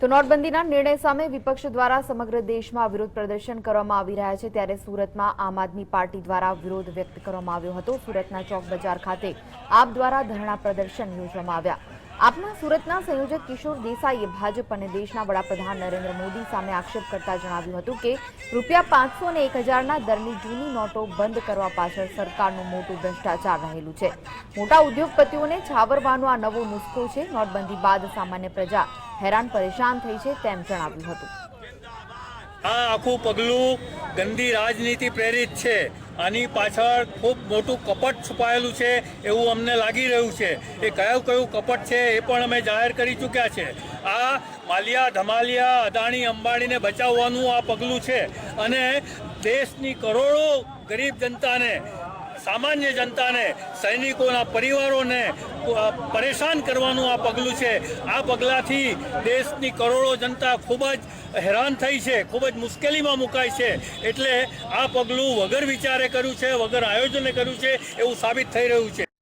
તો નોટબંધીના નિર્ણય સામે વિપક્ષ દ્વારા સમગ્ર દેશમાં વિરોધ પ્રદર્શન કરવામાં આવી રહ્યા છે. ત્યારે સુરતમાં આમ આદમી પાર્ટી દ્વારા વિરોધ વ્યક્ત કરવામાં આવ્યો હતો. સુરતના ચોક ખાતે આપ દ્વારા ધરણા પ્રદર્શન યોજવામાં આવ્યા. આપના સુરતના સંયોજક કિશોર દેસાઈએ ભાજપ અને દેશના વડાપ્રધાન નરેન્દ્ર મોદી સામે આક્ષેપ કરતા જણાવ્યું હતું કે રૂપિયા પાંચસો અને એક હજારના દરની જૂની નોટો બંધ કરવા પાછળ સરકારનું મોટું ભ્રષ્ટાચાર રહેલું છે. મોટા ઉદ્યોગપતિઓને છાવરવાનો આ નવો નુસ્ખો છે. નોટબંધી બાદ સામાન્ય પ્રજા હેરાન પરેશાન થઈ છે તેમ જણાવ્યું હતું. આ આખું પગલું ગંદી રાજનીતિ પ્રેરિત છે. આની પાછળ ખૂબ મોટું કપટ છુપાયેલું છે એવું અમને લાગી રહ્યું છે. એ કયું કયું કપટ છે એ પણ અમે જાહેર કરી ચૂક્યા છે. આ માલિયા ધમાલિયા અદાણી અંબાણીને બચાવવાનું આ પગલું છે. અને દેશની કરોડો ગરીબ જનતાને સામાન્ય જનતાને, સૈનિકોના પરિવારોને પરેશાન કરવાનું આ પગલું છે. આ પગલાંથી દેશની કરોડો જનતા ખૂબ જ હેરાન થઈ છે, ખૂબ જ મુશ્કેલીમાં મુકાય છે. એટલે આ પગલું વગર વિચારે કર્યું છે, વગર આયોજને કર્યું છે, એવું સાબિત થઈ રહ્યું છે.